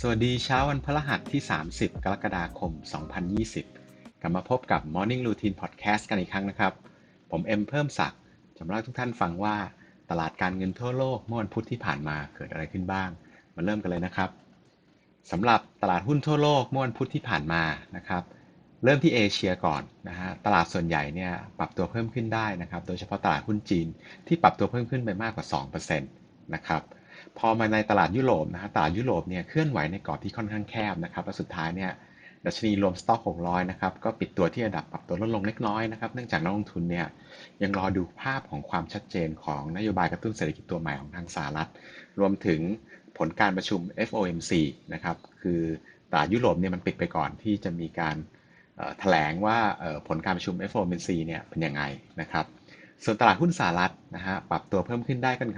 สวัสดีเช้าวันพฤหัสที่ 30 กรกฎาคม 2020 กลับมาพบกับ Morning Routine Podcast กันอีกครั้งนะครับ ผมเอ็มเพิ่มศักดิ์จะมาเล่าทุกท่านฟังว่าตลาดการเงินทั่วโลกเมื่อวันพุธที่ผ่านมาเกิดอะไรขึ้นบ้าง มาเริ่มกันเลยนะครับสำหรับตลาดหุ้นทั่วโลกเมื่อวันพุธที่ผ่านมานะครับ เริ่มที่เอเชียก่อนนะฮะตลาดส่วนใหญ่เนี่ยปรับตัวเพิ่มขึ้นได้นะครับ โดยเฉพาะตลาดหุ้นจีนที่ปรับตัวเพิ่มขึ้นไปมากกว่า 2%นะครับพอมาในตลาดยุโรปนะฮะตลาดยุโรปเนี่ยเคลื่อนไหวในกรอบที่ค่อนข้างแคบนะครับและสุดท้ายเนี่ยดัชนีรวมสต็อก600นะครับก็ปิดตัวที่ระดับปรับตัวลดลงเล็กน้อยนะครับเนื่องจากนักลงทุนเนี่ยยังรอดูภาพของความชัดเจนของนโยบายกระตุ้นเศรษฐกิจตัวใหม่ของทางสหรัฐ รวมถึงผลการประชุม FOMC นะครับคือตลาดยุโรปเนี่ยมันปิดไปก่อนที่จะมีการ แถลงว่าผลการประชุม FOMC เนี่ยเป็นยังไงนะครับส่วนตลาดหุ้นสหรัฐนะฮะปรับตัวเพิ่มขึ้นได้กัน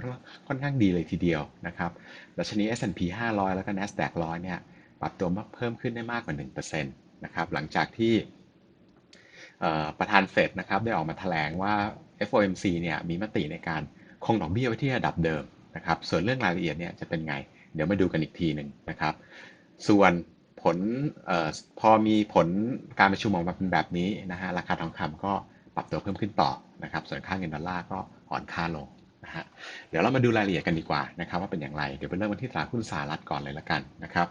ค่อนข้างดีเลยทีเดียวนะครับดัชนี S&P 500 แล้วก็ NASDAQ 100เนี่ยปรับตัวเพิ่มขึ้นได้มากกว่า 1%นะครับหลังจากที่ประธานเฟดนะครับได้ออกมาแถลงว่า FOMC เนี่ยมีมติในการคงดอกเบี้ยไว้ที่ระดับเดิมนะครับส่วนเรื่องรายละเอียดเนี่ยจะเป็นไง เดี๋ยวมาดูกันอีกทีหนึ่งนะครับ ส่วน ผลออพอมีผลการประชุมออกมาเป็นแบบนี้นะฮะราคาทองคำก็ปรับตัวเพิ่มขึ้นต่อนะครับ ส่วนค่าเงินดอลลาร์ก็อ่อนค่าลงนะฮะเดี๋ยวเรามาดูรายละเอียดกันดีกว่านะครับว่าเป็นอย่างไรเดี๋ยวไปเริ่มกันที่ตลาดหุ้นสหรัฐก่อนเลยละกันนะครับ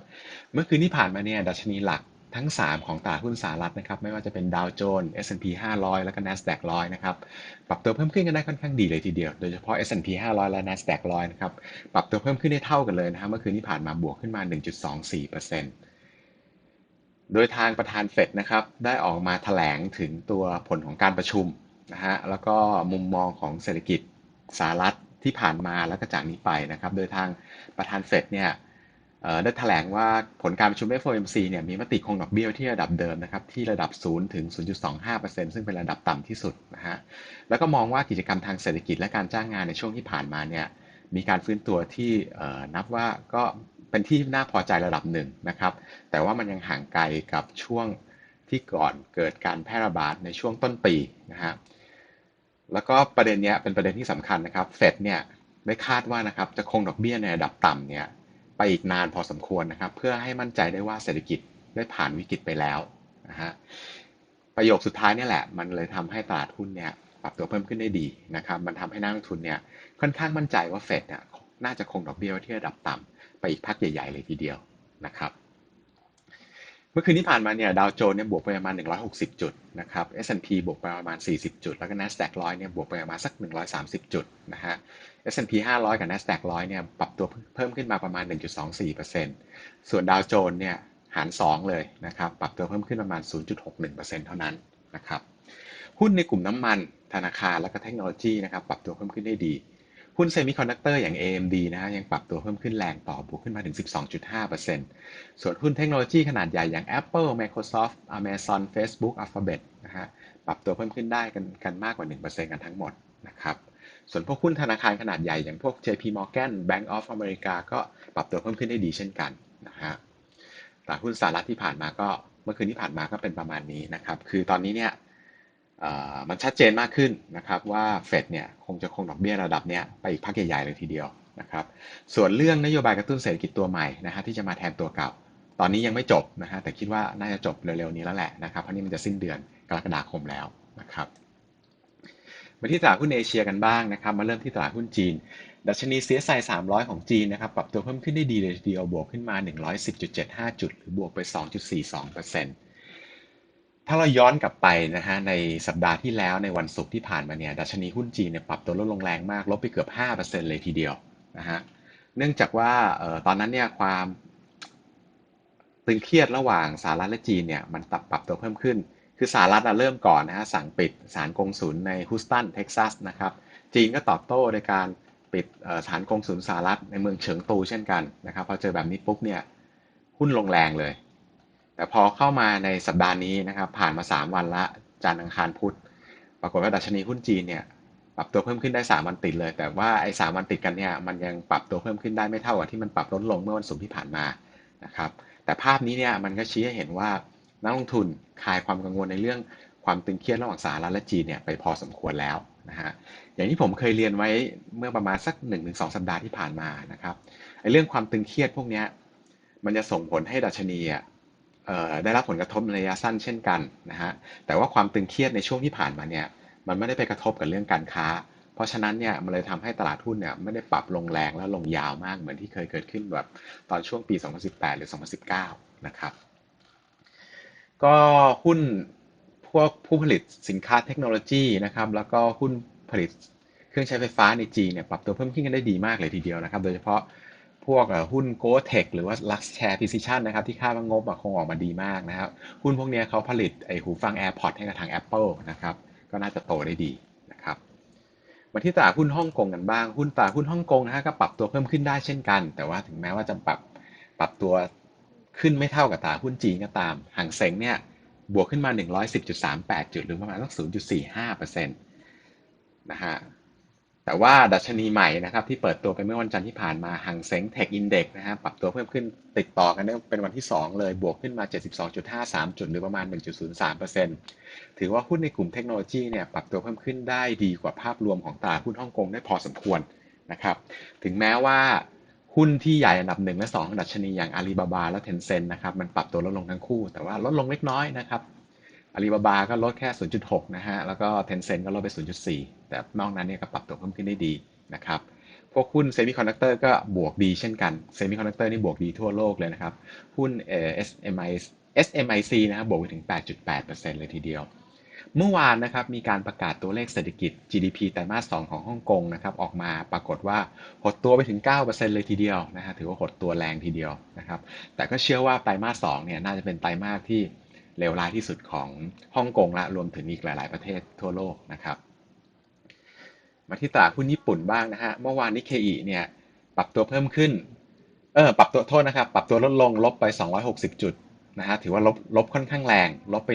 เมื่อคืนที่ผ่านมาเนี่ยดัชนีหลักทั้ง 3 ของตลาดหุ้นสหรัฐนะครับไม่ว่าจะเป็นดาวโจนส์ S&P 500 แล้วก็ NASDAQ 100นะครับปรับตัวเพิ่มขึ้นกันได้ค่อนข้างดีเลยทีเดียว โดยเฉพาะ S&P 500 และ NASDAQ 100นะครับปรับตัวเพิ่มขึ้นได้เท่ากันเลยนะครับเมื่อคืนที่ผ่านมาบวกขึ้นมา 1.24% โดยทางประธานเฟดนะครับได้ออกมาแถลงถึงตัวผลของการประชุมนะฮะแล้วก็มุมมองของเศรษฐกิจสหรัฐที่ผ่านมาแล้วก็จากนี้ไปนะครับ โดยทางประธานเฟดเนี่ยได้แถลงว่าผลการประชุม FOMC เนี่ยมีมติคงดอกเบี้ยที่ระดับเดิมนะครับที่ระดับ 0 ถึง 0.25%ซึ่งเป็นระดับต่ำที่สุดนะฮะแล้วก็มองว่ากิจกรรมทางเศรษฐกิจและการจ้างงานในช่วงที่ผ่านมาเนี่ยมีการฟื้นตัวที่นับว่าก็ เป็นที่น่าพอใจระดับหนึ่งนะครับ แต่ว่ามันยังห่างไกลกับช่วงที่ก่อนเกิดการแพร่ระบาดในช่วงต้นปีนะฮะแล้วก็ประเด็นนี้เป็นประเด็นที่สำคัญนะครับเฟดเนี่ยได้คาดว่านะครับจะคงดอกเบี้ยในระดับต่ำเนี่ยไปอีกนานพอสมควรนะครับ เพื่อให้มั่นใจได้ว่าเศรษฐกิจได้ผ่านวิกฤตไปแล้วนะฮะประโยคสุดท้ายนี่แหละ มันเลยทำให้ตลาดหุ้นเนี่ยปรับตัวเพิ่มขึ้นได้ดีนะครับ มันทำให้นักลงทุนเนี่ยค่อนข้างมั่นใจว่าเฟดเนี่ย น่าจะคงดอกเบี้ยที่ระดับต่ำไปอีกพักใหญ่ ๆ เลยทีเดียวนะครับ เมื่อคืนที่ผ่านมาเนี่ยดาวโจนส์เนี่ยบวกไปประมาณ 160 จุดนะครับ S&P บวกไปประมาณ 40 จุด แล้วก็ NASDAQ 100เนี่ยบวกไปประมาณสัก 130 จุดนะฮะ S&P 500 กับ NASDAQ 100เนี่ยปรับตัวเพิ่มขึ้นมาประมาณ 1.24%ส่วนดาวโจนส์เนี่ยหาร 2 เลยนะครับ ปรับตัวเพิ่มขึ้นประมาณ 0.61%เท่านั้นนะครับ หุ้นในกลุ่มน้ำมัน ธนาคาร และก็เทคโนโลยีนะครับ ปรับตัวเพิ่มขึ้นได้ดี หุ้นเซมิคอนดักเตอร์อย่าง AMD นะฮะยังปรับตัวเพิ่มขึ้นแรงต่อบวกขึ้นมาถึง 12.5%ส่วนหุ้นเทคโนโลยีขนาดใหญ่อย่าง Apple Microsoft Amazon Facebook Alphabet นะฮะปรับตัวเพิ่มขึ้นได้กันกันมากกว่า 1%กันทั้งหมดนะครับส่วนพวกหุ้นธนาคารขนาดใหญ่อย่างพวก JP Morgan Bank of America ก็ปรับตัวเพิ่มขึ้นได้ดีเช่นกันนะฮะตลาดหุ้นสหรัฐที่ผ่านมาก็เมื่อคืนที่ผ่านมาก็เป็นประมาณนี้นะครับ คือตอนนี้เนี่ย มันชัดเจนมากขึ้นนะครับว่าเฟดเนี่ยคงจะคงดอกเบี้ยระดับเนี้ยไปอีกพักใหญ่ๆเลยทีเดียวนะครับส่วนเรื่องนโยบายกระตุ้นเศรษฐกิจตัวใหม่นะฮะที่จะมาแทนตัวเก่า ตอนนี้ยังไม่จบนะฮะแต่คิดว่าน่าจะจบเร็วๆนี้แล้วแหละนะครับเพราะนี่มันจะสิ้นเดือนกรกฎาคมแล้วนะครับมาที่ตลาดหุ้นเอเชียกันบ้างนะครับมาเริ่มที่ตลาดหุ้นจีน ดัชนี CSI 300 ของจีนนะครับปรับตัวเพิ่มขึ้นได้ดีเลยทีเดียวบวกขึ้นมา 110.75 จุด หรือบวกไป 2.42% ถ้าเราย้อนกลับไปนะฮะในสัปดาห์ที่แล้วในวันศุกร์ที่ผ่านมาเนี่ยดัชนีหุ้นจีนเนี่ยปรับตัวลดลงแรงมาก ลบไปเกือบ 5%เลยทีเดียวนะฮะเนื่องจากว่าตอนนั้นเนี่ยความตึงเครียดระหว่างสหรัฐและจีนเนี่ยมันปรับตัวเพิ่มขึ้น คือสหรัฐเริ่มก่อนนะฮะสั่งปิดสานกงศูนย์ในฮูสตันเท็กซัสนะครับจีนก็ตอบโต้ในการปิดสานกงศูนย์สหรัฐในเมืองเฉิงตูเช่นกันนะครับพอเจอแบบนี้ปุ๊บเนี่ยหุ้นลงแรงเลย แต่พอเข้ามาในสัปดาห์นี้นะครับ ผ่านมา 3 วันละจันทร์อังคารพุธปรากฏว่าดัชนีหุ้นจีนเนี่ยปรับตัวเพิ่มขึ้นได้ 3 วันติดเลย แต่ว่าไอ้สวันติดกันเนี่ยมันยังปรับตัวเพิ่มขึ้นได้ไม่เท่ากับที่มันปรับลดลงเมื่อวันศุกร์ที่ผ่านมานะครับแต่ภาพนี้เนี่ยมันก็ชี้ให้เห็นว่านักลงทุนคลายความกังวลในเรื่องความตึงเครียดระหว่างสหรัฐและจีนเนี่ยไปพอสมควรแล้วนะฮะอย่างที่ผมเคยเรียนไว้เมื่อประมาณสัก 1-2สสัปดาห์ที่ผ่านมานะครับไอ้เรื่องความตึงเครียดพวกนี้มันจะส่งผลให้ดัชนีอะ ได้รับผลกระทบในระยะสั้นเช่นกันนะฮะแต่ว่าความตึงเครียดในช่วงที่ผ่านมาเนี่ยมันไม่ได้ไปกระทบกับเรื่องการค้า เพราะฉะนั้นเนี่ยมันเลยทำให้ตลาดหุ้นเนี่ยไม่ได้ปรับลงแรงและลงยาวมากเหมือนที่เคยเกิดขึ้นแบบตอนช่วงปี 2018 หรือ 2019 นะครับ ก็หุ้นพวกผู้ผลิตสินค้าเทคโนโลยีนะครับแล้วก็หุ้นผลิตเครื่องใช้ไฟฟ้าในจีนเนี่ยปรับตัวเพิ่มขึ้นกันได้ดีมากเลยทีเดียวนะครับ โดยเฉพาะ พวกหุ้น g o t e c h หรือว่า Lux Share Precision นะครับ ที่คาดว่างบคงออกมาดีมากนะครับ หุ้นพวกนี้เขาผลิตไอหูฟัง AirPods ให้กับทาง Apple นะครับ ก็น่าจะโตได้ดีนะครับมาที่ตลาดหุ้นฮ่องกงกันบ้าง หุ้นตลาดหุ้นฮ่องกงนะฮะก็ปรับตัวเพิ่มขึ้นได้เช่นกัน แต่ว่าถึงแม้ว่าจะปรับปรับตัวขึ้นไม่เท่ากับตลาดหุ้นจีนก็ตามห่างเซ็งเนี่ยบวกขึ้นมา 110.38 จุดหรือประมาณสัก0.45%นะฮะ แต่ว่าดัชนีใหม่นะครับที่เปิดตัวไปเมื่อวันจันทร์ที่ผ่านมาหังเซ็งเทคอินเด็กนะฮะปรับตัวเพิ่มขึ้นติดต่อกันเป็นวันที่ 2 เลยบวกขึ้นมา 72.53 จุดหรือประมาณ 1.03%ถือว่าหุ้นในกลุ่มเทคโนโลยีเนี่ยปรับตัวเพิ่มขึ้นได้ดีกว่าภาพรวมของตลาดหุ้นฮ่องกงได้พอสมควรนะครับถึงแม้ว่าหุ้นที่ใหญ่อันดับ1และ2ดัชนีอย่างอาลีบาบาและเทนเซ็นนะครับมันปรับตัวลดลงทั้งคู่ แต่ว่าลดลงเล็กน้อยนะครับ อาลีบาบาก็ลดแค่ 0.6 นะฮะ แล้วก็เทนเซ็นก็ลดไป 0.4 แต่นอกนั้นเนี่ยก็ปรับตัวเพิ่มขึ้นได้ดีนะครับ พวกหุ้นเซมิคอนดักเตอร์ก็บวกดีเช่นกัน เซมิคอนดักเตอร์นี่บวกดีทั่วโลกเลยนะครับ หุ้นเอ่อ SMI SMIC นะครับบวกไปถึง 8.8%เลยทีเดียว เมื่อวานนะครับมีการประกาศตัวเลขเศรษฐกิจ GDP ไตรมาส 2 ของฮ่องกงนะครับออกมาปรากฏว่าหดตัวไปถึง 9%เลยทีเดียวนะฮะถือว่าหดตัวแรงทีเดียวนะครับแต่ก็เชื่อว่าไตรมาส 2 เนี่ยน่าจะเป็นไตรมาสที่ เลวร้ายที่สุดของฮ่องกงและรวมถึงอีกหลาย ๆ ประเทศทั่วโลกนะครับ มาที่ตลาดหุ้นญี่ปุ่นบ้างนะฮะเมื่อวานนิเคอิเนี่ยปรับตัวเพิ่มขึ้นเออปรับตัวโทษนะครับปรับตัวลดลงลบไป 260 จุดนะฮะถือว่าลบลบค่อนข้างแรง ลบไป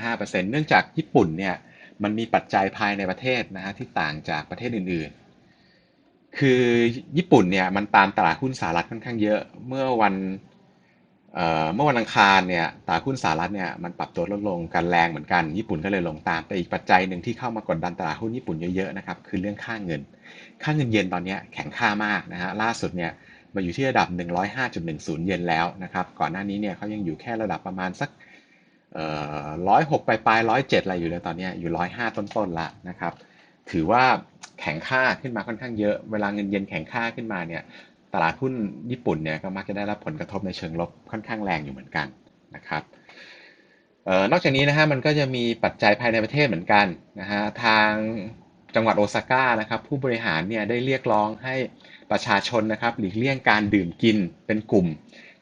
1.15%เนื่องจากญี่ปุ่นเนี่ยมันมีปัจจัยภายในประเทศนะฮะที่ต่างจากประเทศอื่นๆ คือญี่ปุ่นเนี่ยมันตามตลาดหุ้นสหรัฐค่อนข้างเยอะ เมื่อวัน เมื่อวันอังคารเนี่ยตลาดหุ้นสหรัฐเนี่ยมันปรับตัวลดลงกันแรงเหมือนกัน ญี่ปุ่นก็เลยลงตาม แต่อีกปัจจัยหนึ่งที่เข้ามากดดันตลาดหุ้นญี่ปุ่นเยอะๆนะครับคือเรื่องค่าเงิน ค่าเงินเยนตอนนี้แข็งค่ามากนะฮะล่าสุดเนี่ยมาอยู่ที่ระดับ 105.10 เยนแล้วนะครับก่อนหน้านี้เนี่ยเขายังอยู่แค่ระดับประมาณสักร้อยหกปลายปลายร้อยเจ็ดอะไรอยู่เลยตอนนี้อยู่ร้อยห้าต้นๆละนะครับถือว่าแข็งค่าขึ้นมาค่อนข้างเยอะ เวลาเงินเยนแข็งค่าขึ้นมาเนี่ย ตลาดหุ้นญี่ปุ่นเนี่ยก็มักจะได้รับผลกระทบในเชิงลบค่อนข้างแรงอยู่เหมือนกันนะครับออนอกจากนี้นะฮะมันก็จะมีปัจจัยภายในประเทศเหมือนกันนะฮะทางจังหวัดโอซาก้านะครับผู้บริหารเนี่ยได้เรียกร้องให้ประชาชนนะครับหลีกเลี่ยงการดื่มกินเป็นกลุ่ม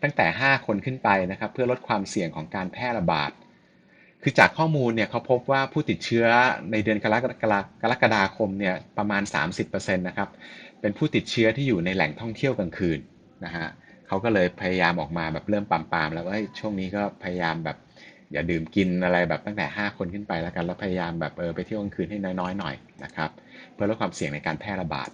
ตั้งแต่ 5 คนขึ้นไปนะครับเพื่อลดความเสี่ยงของการแพร่ระบาด คือจากข้อมูลเนี่ยเขาพบว่าผู้ติดเชื้อในเดือนกรกกรกฎาคมเนี่ยประมาณ 30%นะครับ เป็นผู้ติดเชื้อที่อยู่ในแหล่งท่องเที่ยวกลางคืนนะฮะเขาก็เลยพยายามออกมาแบบเริ่มปามปามแล้วว่าช่วงนี้ก็พยายามแบบอย่าดื่มกินอะไรแบบตั้งแต่ 5 คนขึ้นไปแล้วกันแล้วพยายามแบบเออไปเที่ยวกลางคืนให้น้อยๆหน่อยนะครับ เพื่อลดความเสี่ยงในการแพร่ระบาด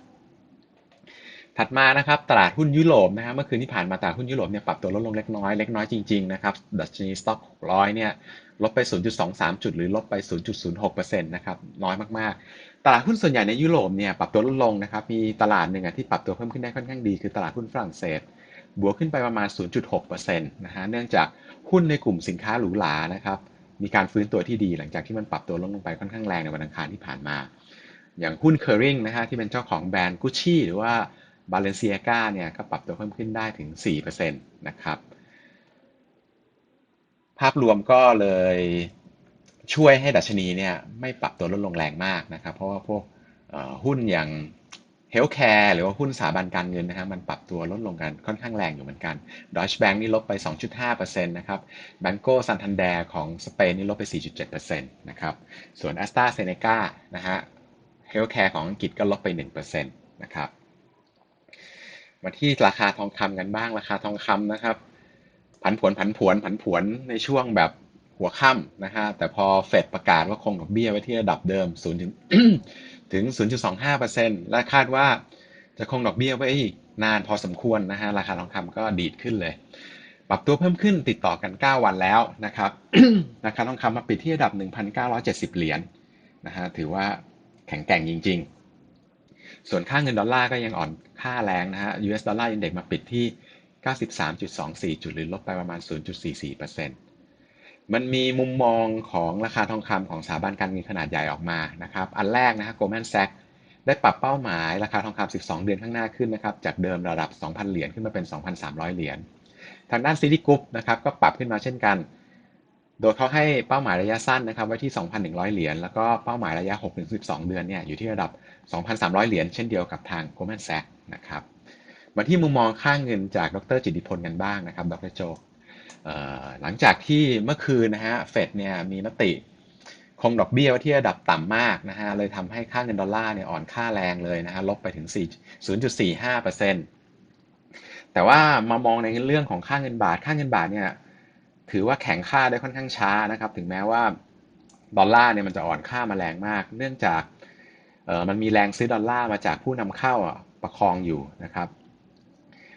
ถัดมานะครับตลาดหุ้นยุโรปนะฮะเมื่อคืนที่ผ่านมาตลาดหุ้นยุโรปเนี่ยปรับตัวลดลงเล็กน้อยเล็กน้อยจริงๆนะครับดัชนีสต็อก600เนี่ยลบไป 0.23 จุดหรือลบไป 0.06%นะครับน้อยมากๆ ตลาดหุ้นส่วนใหญ่ในยุโรปเนี่ยปรับตัวลดลงนะครับมีตลาดหนึ่งที่ปรับตัวเพิ่มขึ้นได้ค่อนข้างดี คือตลาดหุ้นฝรั่งเศส บวกขึ้นไปประมาณ 0.6%นะฮะเนื่องจากหุ้นในกลุ่มสินค้าหรูหรานะครับมีการฟื้นตัวที่ดีหลังจากที่มันปรับตัวลดลงไปค่อนข้างแรงในวันอังคารที่ผ่านมา อย่างหุ้นเคอร์ริงนะฮะที่เป็นเจ้าของแบรนด์กุชชี่หรือว่า บาเลนเซียกาเนี่ยก็ปรับตัวเพิ่มขึ้นได้ถึง 4%นะครับ ภาพรวมก็เลยช่วยให้ดัชนีเนี่ยไม่ปรับตัวลดลงแรงมากนะครับ เพราะว่าพวกหุ้นอย่างเฮลท์แคร์หรือว่าหุ้นสถาบันการเงินนะฮะมันปรับตัวลดลงกันค่อนข้างแรงอยู่เหมือนกันดอชแบงก์นี่ลบไป 2.5%นะครับแบงโกซันทันเดร์ของสเปนนี่ลบไป 4.7%นะครับส่วนแอสตราเซเนกานะฮะเฮลท์แคร์ของอังกฤษก็ลบไป 1%นะครับ มาที่ราคาทองคำกันบ้างราคาทองคำนะครับ ผันผวนผันผวนผันผวนในช่วงแบบหัวค่ำนะฮะแต่พอเฟดประกาศว่าคงดอกเบี้ยไว้ที่ระดับเดิม0ถึงถึง 0.25%และคาดว่าจะคงดอกเบี้ยไว้อีกนานพอสมควรนะฮะราคาทองคำก็ดีดขึ้นเลย ปรับตัวเพิ่มขึ้นติดต่อกัน 9 วันแล้วนะครับราคาทองคำมาปิดที่ระดับ 1,970 เหรียญนะฮะถือว่าแข็งแกร่งจริง ส่วนค่าเงินดอลลาร์ก็ยังอ่อนค่าแรงนะฮะ US ดอลลาร์อินเด็กมาปิดที่ 93.24 จุดหรือลบไปประมาณ 0.44%มันมีมุมมองของราคาทองคำของสถาบันการเงินขนาดใหญ่ออกมานะครับ อันแรกนะฮะ Goldman Sachs ได้ปรับเป้าหมายราคาทองคำ 12 เดือนข้างหน้าขึ้นนะครับ จากเดิมระดับ 2,000 เหรียญขึ้นมาเป็น 2,300 เหรียญ ทางด้านซิตี้กรุ๊ปนะครับก็ปรับขึ้นมาเช่นกัน โดยเขาให้เป้าหมายระยะสั้นนะครับไว้ที่ 2,100 เหรียญ แล้วก็เป้าหมายระยะ 6-12 เดือนเนี่ยอยู่ที่ระดับ 2,300 เหรียญเช่นเดียวกับทาง Goldman Sachs นะครับ มาที่มุมมองค่างเงินจากดรจิติพลกันบ้างนะครับ ดรโจหลังจากที่เมื่อคืนนะฮะ เฟดเนี่ยมีมติคงดอกเบี้ยไว้ที่ระดับต่ำมากนะฮะ เลยทำให้ค่าเงินดอลลาร์เนี่ยอ่อนค่าแรงเลยนะฮะ ลบไปถึง 0.45%แต่ว่ามามองในเรื่องของค่าเงินบาท ค่าเงินบาทเนี่ย ถือว่าแข็งค่าได้ค่อนข้างช้านะครับ ถึงแม้ว่าดอลลาร์เนี่ยมันจะอ่อนค่ามาแรงมาก เนื่องจากมันมีแรงซื้อดอลลาร์มาจากผู้นำเข้าประคองอยู่นะครับ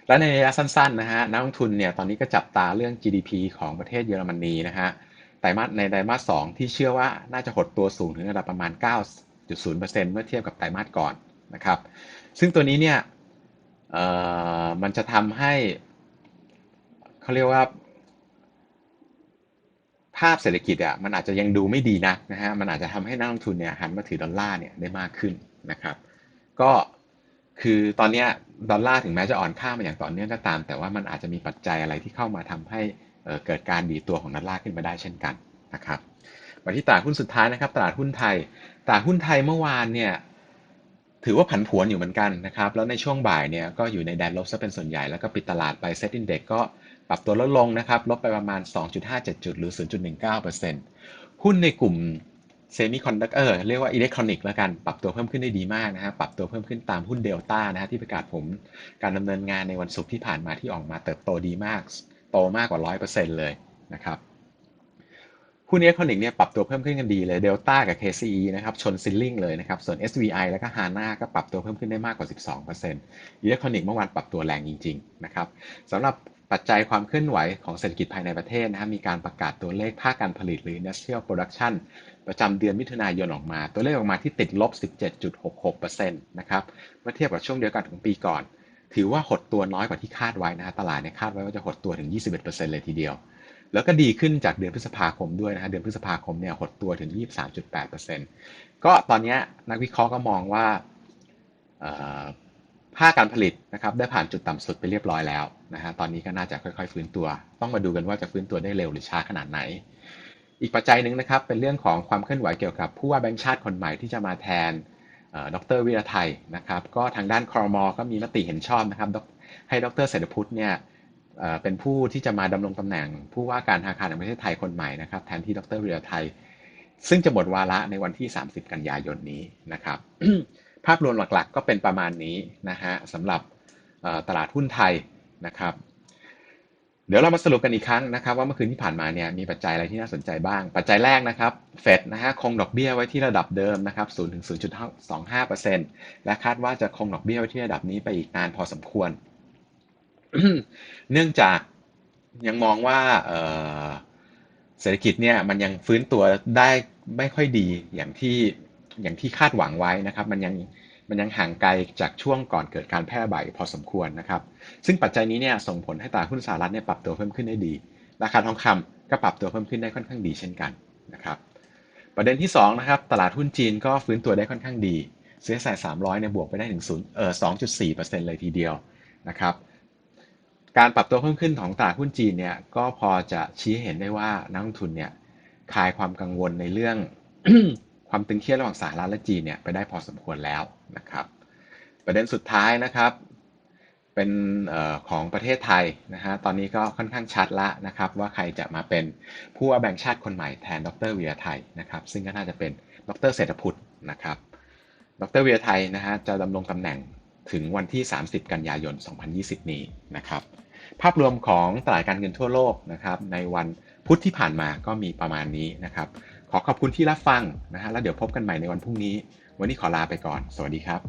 และในระยะสั้นๆนะฮะนักลงทุนเนี่ยตอนนี้ก็จับตาเรื่อง GDP ของประเทศเยอรมนีนะฮะไตรมาสในไตรมาสสที่เชื่อว่าน่าจะหดตัวสูงถึงระดับประมาณ 9.0%เมื่อเทียบกับไตรมาสก่อนนะครับ ซึ่งตัวนี้เนี่ยมันจะทำให้เขาเรียกว่า ภาพเศรษฐกิจอะมันอาจจะยังดูไม่ดีนักนะฮะมันอาจจะทำให้นักลงทุนเนี่ยหันมาถือดอลลาร์เนี่ยได้มากขึ้นนะครับ ก็คือตอนนี้ดอลลาร์ถึงแม้จะอ่อนค่ามาอย่างต่อเนื่องก็ตาม แต่ว่ามันอาจจะมีปัจจัยอะไรที่เข้ามาทำให้เกิดการดีตัวของดอลลาร์ขึ้นมาได้เช่นกันนะครับมาที่ตลาดหุ้นสุดท้ายนะครับ ตลาดหุ้นไทยตลาดหุ้นไทยเมื่อวานเนี่ยถือว่าผันผวนอยู่เหมือนกันนะครับ แล้วในช่วงบ่ายเนี่ยก็อยู่ในแดนลบซะเป็นส่วนใหญ่แล้วก็ปิดตลาดไปเซ็ตอินเด็กก็ ปรับตัวลดลงนะครับ ลบไปประมาณ 2.57 จุดหรือ 0.19%หุ้นในกลุ่มเซมิคอนดักเตอร์เรียกว่าอิเล็กทรอนิกส์แล้วกัน ปรับตัวเพิ่มขึ้นได้ดีมากนะฮะปรับตัวเพิ่มขึ้นตามหุ้นเดลต้านะฮะที่ประกาศผมการดำเนินงานในวันศุกร์ที่ผ่านมาที่ออกมาเติบโตดีมาก โตมากกว่า 100%เลยนะครับหุ้นอิเล็กทรอนิกส์เนี่ยปรับตัวเพิ่มขึ้นกันดีเลยเดลต้ากับ KCE นะครับชนซิลลิงเลยนะครับส่วน SVI แล้วก็ HANA ก็ปรับตัวเพิ่มขึ้นได้มากกว่า 12%อิเล็กทรอนิกส์เมื่อวานปรับตัวแรงจริงๆนะครับสำหรับ ปัจจัยความเคลื่อนไหวของเศรษฐกิจภายในประเทศนะฮะมีการประกาศตัวเลขภาคการผลิตหรือ industrial production ประจำเดือนมิถุนายนออกมา ตัวเลขออกมาที่ติดลบ 17.66%นะครับเมื่อเทียบกับช่วงเดียวกันของปีก่อน ถือว่าหดตัวน้อยกว่าที่คาดไว้นะฮะตลาดเนี่ยคาดไว้ว่าจะหดตัวถึง 21%เลยทีเดียว แล้วก็ดีขึ้นจากเดือนพฤษภาคมด้วยนะฮะเดือนพฤษภาคมเนี่ยหดตัวถึง 23.8%ก็ตอนนี้นักวิเคราะห์ก็มองว่า ภาคการผลิตนะครับได้ผ่านจุดต่ำสุดไปเรียบร้อยแล้วนะฮะตอนนี้ก็น่าจะค่อยๆ ฟื้นตัว ต้องมาดูกันว่าจะฟื้นตัวได้เร็วหรือช้าขนาดไหน อีกปัจจัยหนึ่งนะครับเป็นเรื่องของความเคลื่อนไหวเกี่ยวกับผู้ว่าแบงค์ชาติคนใหม่ที่จะมาแทนดรวิรไทยนะครับก็ทางด้านคอรมอก็มีมติเห็นชอบนะครับให้ดรเศรษฐพุทธเนี่ยเป็นผู้ที่จะมาดำรงตำแหน่ง ผู้ว่าการธนาคารแห่งประเทศไทยคนใหม่นะครับแทนที่ดรวิรไทยซึ่งจะหมดวาระในวันที่ 30 กันยายนนี้นะครับ ภาพรวมหลักๆ ก็เป็นประมาณนี้นะฮะสำหรับตลาดหุ้นไทยนะครับ เดี๋ยวเรามาสรุปกันอีกครั้งนะครับ ว่าเมื่อคืนที่ผ่านมาเนี่ยมีปัจจัยอะไรที่น่าสนใจบ้าง ปัจจัยแรกนะครับเฟดนะฮะคงดอกเบี้ยไว้ที่ระดับเดิมนะครับ0ถึง0.25%และคาดว่าจะคงดอกเบี้ยไว้ที่ระดับนี้ไปอีกนานพอสมควร เนื่องจากยังมองว่าเศรษฐกิจเนี่ยมันยังฟื้นตัวได้ไม่ค่อยดีอย่างที่ อย่างที่คาดหวังไว้นะครับ มันยังมันยังห่างไกลจากช่วงก่อนเกิดการแพร่ระบาดพอสมควรนะครับ ซึ่งปัจจัยนี้เนี่ยส่งผลให้ตลาดหุ้นสหรัฐเนี่ยปรับตัวเพิ่มขึ้นได้ดี ราคาทองคำก็ปรับตัวเพิ่มขึ้นได้ค่อนข้างดีเช่นกันนะครับ ประเด็นที่2นะครับตลาดหุ้นจีนก็ฟื้นตัวได้ค่อนข้างดีเซ็นสามร้อยเนี่ยบวกไปได้ถึง0เอ่อ2.4%เลยทีเดียวนะครับ การปรับตัวเพิ่มขึ้นของตลาดหุ้นจีนเนี่ยก็พอจะชี้เห็นได้ว่านักลงทุนเนี่ยคลายความกังวลในเรื่อง ความตึงเครียดระหว่างสหรัฐและจีนเนี่ยไปได้พอสมควรแล้วนะครับ ประเด็นสุดท้ายนะครับเป็นออของประเทศไทยนะฮะตอนนี้ก็ค่อนข้างชัดละนะครับ ว่าใครจะมาเป็นผู้ว่าแบ่งชาติคนใหม่แทนดรวีรไทยนะครับ ซึ่งก็น่าจะเป็นดรเศรษฐพุทธนะครับ ดรวีรไทยนะฮะจะดำรงตำแหน่งถึงวันที่ 30 กันยายน 2020 นี้นะครับ ภาพรวมของตลาดการเงินทั่วโลกนะครับในวันพุธที่ผ่านมาก็มีประมาณนี้นะครับ ขอขอบคุณที่รับฟังนะฮะแล้วเดี๋ยวพบกันใหม่ในวันพรุ่งนี้ วันนี้ขอลาไปก่อน สวัสดีครับ